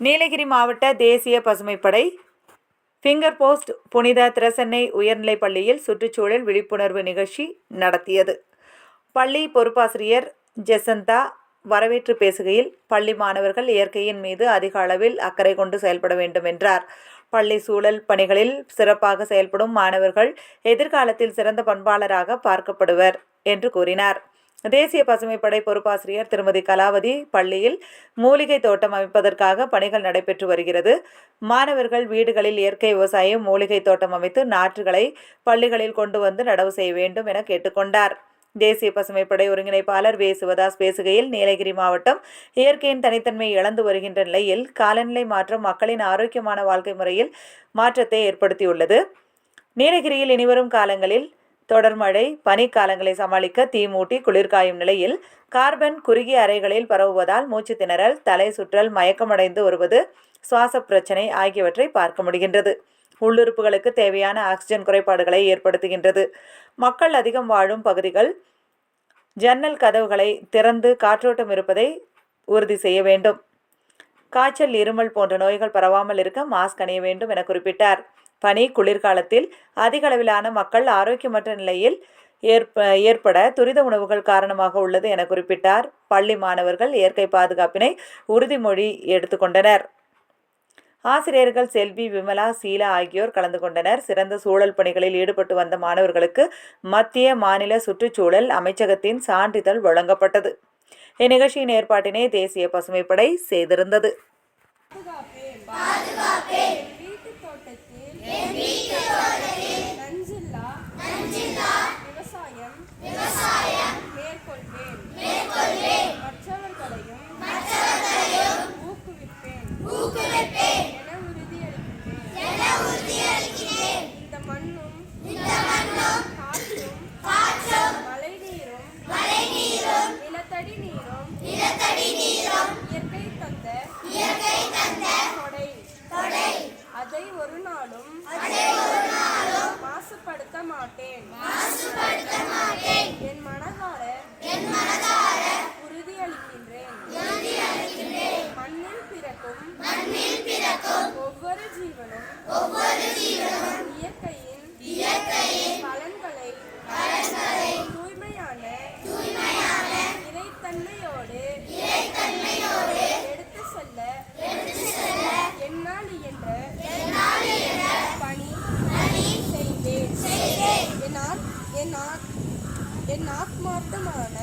நீலகிரி மாவட்ட தேசிய பசுமைப்படை finger post புனித திரசென்னை உயர்நிலைப் பள்ளியில் சுற்றுச்சூழல் விழிப்புணர்வு நிகழ்ச்சி நடத்தியது. பள்ளி பொறுப்பாசிரியர் ஜெசந்தா வரவேற்று பேசுகையில் பள்ளி மாணவர்கள் இயற்கையின் மீது அதிக அளவில் அக்கறை கொண்டு செயல்பட வேண்டும் என்றார். பள்ளி சூழல் பணிகளில் சிறப்பாக செயல்படும் மாணவர்கள் எதிர்காலத்தில் சிறந்த பண்பாளராக பார்க்கப்படுவர் என்று கூறினார். தேசிய பசுமைப்படை பொறுப்பாசிரியர் திருமதி கலாவதி பள்ளியில் மூலிகை தோட்டம் அமைப்பதற்காக பணிகள் நடைபெற்று வருகிறது. மாணவர்கள் வீடுகளில் இயற்கை விவசாயம் மூலிகை தோட்டம் அமைத்து நாற்றுகளை பள்ளிகளில் கொண்டு வந்து நடவு செய்ய வேண்டும் என கேட்டுக்கொண்டார். தேசிய பசுமைப்படை ஒருங்கிணைப்பாளர் வே. சிவதாஸ் பேசுகையில் நீலகிரி மாவட்டம் இயற்கையின் தனித்தன்மை இழந்து வருகின்ற நிலையில் காலநிலை மாற்றம் மக்களின் ஆரோக்கியமான வாழ்க்கை முறையில் மாற்றத்தை ஏற்படுத்தியுள்ளது. நீலகிரியில் இனிவரும் காலங்களில் தொடர்மழை பனிக்காலங்களை சமாளிக்க தீ மூட்டி குளிர்காயும் நிலையில் கார்பன் குறுகிய அறைகளில் பரவுவதால் மூச்சு திணறல் தலை சுற்றல் மயக்கமடைந்து வருவது சுவாச பிரச்சனை ஆகியவற்றை பார்க்க முடிகின்றது. உள்ளுறுப்புகளுக்கு தேவையான ஆக்சிஜன் குறைபாடுகளை ஏற்படுத்துகின்றது. மக்கள் அதிகம் வாழும் பகுதிகள் ஜன்னல் கதவுகளை திறந்து காற்றோட்டம் இருப்பதை உறுதி செய்ய வேண்டும். காய்ச்சல் இருமல் போன்ற நோய்கள் பரவாமல் இருக்க மாஸ்க் அணிய வேண்டும் என குறிப்பிட்டார். பனி குளிர்காலத்தில் அதிக அளவிலான மக்கள் ஆரோக்கியமற்ற நிலையில் ஏற்ப ஏற்பட துரித உணவுகள் காரணமாக உள்ளது என குறிப்பிட்டார். பள்ளி மாணவர்கள் இயற்கை பாதுகாப்பினை உறுதிமொழி எடுத்துக்கொண்டனர். ஆசிரியர்கள் செல்வி விமலா சீலா ஆகியோர் கலந்து கொண்டனர். சிறந்த சூழல் பணிகளில் ஈடுபட்டு வந்த மாணவர்களுக்கு மத்திய மாநில சுற்றுச்சூழல் அமைச்சகத்தின் சான்றிதழ் வழங்கப்பட்டது. இந்நிகழ்ச்சியின் ஏற்பாட்டினை தேசிய பசுமைப்படை செய்திருந்தது. மாட்டேன் என் மனதார உறுதியளிக்கின்றேன். மண்ணில் பிறக்கும் ஒவ்வொரு ஜீவனும் என் ஆத்மார்த்தமான